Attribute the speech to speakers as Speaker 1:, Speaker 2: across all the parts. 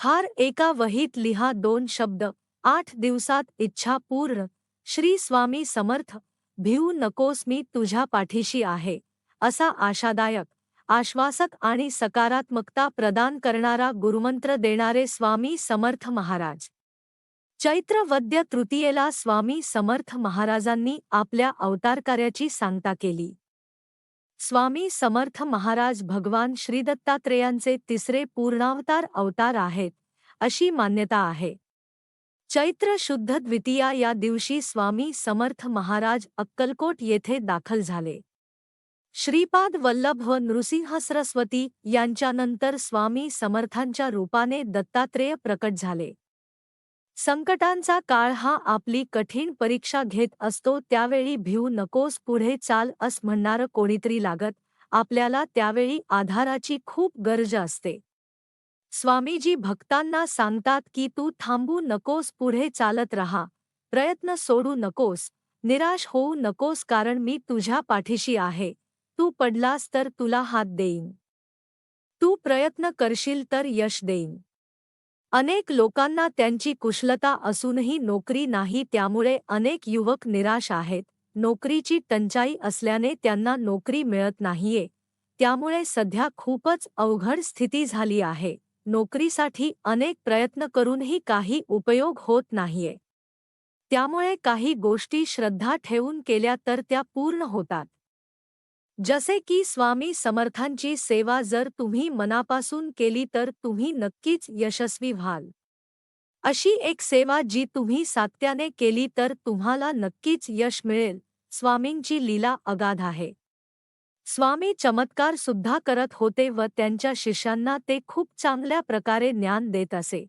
Speaker 1: फार एका वहीत लिहा दोन शब्द. आठ दिवसात इच्छा पूर्ण. श्री स्वामी समर्थ. भिवू नकोस मी तुझ्या पाठीशी आहे. असा आशादायक. आश्वासक आणि सकारात्मकता प्रदान करणारा गुरुमंत्र देणारे स्वामी समर्थ महाराज. चैत्र वद्य तृतीयेला स्वामी समर्थ महाराजांनी आपल्या अवतारकार्याची सांगता केली. स्वामी समर्थ महाराज भगवान श्रीदत्तात्रेयांचे तिसरे पूर्णावतार अवतार आहेत, अशी मान्यता आहे. चैत्र शुद्ध द्वितीया या दिवशी स्वामी समर्थ महाराज अक्कलकोट येथे दाखल झाले. श्रीपाद वल्लभ व नृसिंह सरस्वती यांच्यानंतर स्वामी समर्थांच्या रूपाने दत्तात्रेय प्रकट झाले. संकटांचा काळ हा आपली कठीण परीक्षा घेत असतो त्यावेळी भिवू नकोस पुढे चाल अस म्हणणारं कोणीतरी लागत आपल्याला त्यावेळी आधाराची खूप गरज असते. स्वामीजी भक्तांना सांगतात की तू थांबू नकोस पुढे चालत रहा प्रयत्न सोडू नकोस निराश होऊ नकोस कारण मी तुझ्या पाठीशी आहे तू पडलास तर तुला हात देईन. तू प्रयत्न करशील तर यश देईन. अनेक लोकांना त्यांची कुशलता असूनही नोकरी नाही त्यामुळे अनेक युवक निराश आहेत. नोकरीची टंचाई असल्याने त्यांना नोकरी मिळत नाहीये. त्यामुळे सध्या खूपच अवघड स्थिती झाली आहे. नोकरीसाठी अनेक प्रयत्न करूनही काही उपयोग होत नाहीये. त्यामुळे काही गोष्टी श्रद्धा ठेवून केल्या तर त्या पूर्ण होतात. जसे की स्वामी समर्थांची सेवा जर तुम्ही मनापासून केली तर तुम्ही नक्कीच यशस्वी व्हाल. अशी एक सेवा जी तुम्ही सात्याने केली तर तुम्हाला नक्कीच यश मिळेल स्वामींची लीला अगाध आहे. स्वामी चमत्कार सुद्धा करत होते व त्यांच्या शिष्यांना ते खूप चांगल्या प्रकारे ज्ञान देत असे.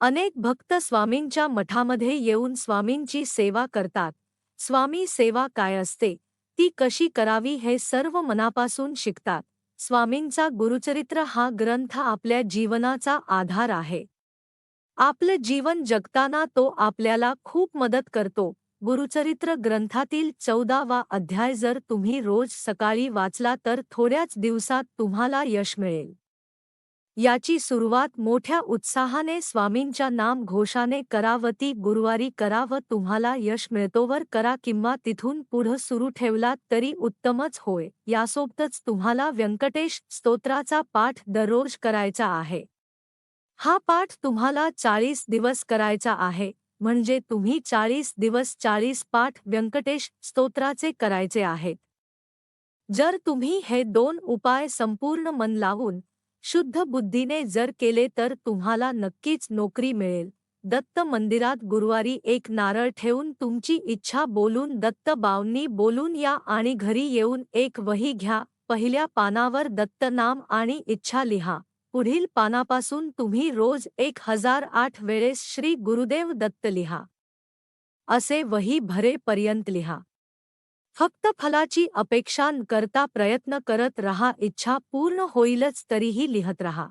Speaker 1: अनेक भक्त स्वामींच्या मठामध्ये येऊन स्वामींची सेवा करतात. स्वामी सेवा काय असते? ती कशी करावी हे सर्व मनापासून शिकतात. स्वामींचा गुरुचरित्र हा ग्रंथ आपल्या जीवनाचा आधार आहे. आपलं जीवन जगताना तो आपल्याला खूप मदत करतो. गुरुचरित्र ग्रंथातील चौदावा अध्याय जर तुम्ही रोज सकाळी वाचला तर थोड्याच दिवसात तुम्हाला यश मिळेल. याची सुरुवात मोठ्या उत्साहाने स्वामींच्या नाम घोषाने करावती गुरुवारी करा व तुम्हाला यश मिळतोवर करा किंवा तिथून पुढं सुरू ठेवलात तरी उत्तमच होय. यासोबतच तुम्हाला व्यंकटेश स्तोत्राचा पाठ दररोज करायचा आहे. हा पाठ तुम्हाला चाळीस दिवस करायचा आहे. म्हणजे तुम्ही चाळीस दिवस चाळीस पाठ व्यंकटेश स्तोत्राचे करायचे आहेत. जर तुम्ही हे दोन उपाय संपूर्ण मन लावून शुद्ध बुद्धीने जर केले तर तुम्हाला नक्कीच नोकरी मिळेल. दत्त मंदिरात गुरुवारी एक नारळ ठेवून तुमची इच्छा बोलून दत्त बावनी बोलून या आणि घरी येऊन एक वही घ्या. पहिल्या पानावर दत्त नाम आणि इच्छा लिहा. पुढील पानापासून तुम्ही रोज एक हजार आठ वेळेस श्री गुरुदेव दत्त लिहा. असे वही भरेपर्यंत लिहा. फक्त फलाची अपेक्षा करता प्रयत्न करत रहा इच्छा पूर्ण होईलच तरीही लिहत रहा.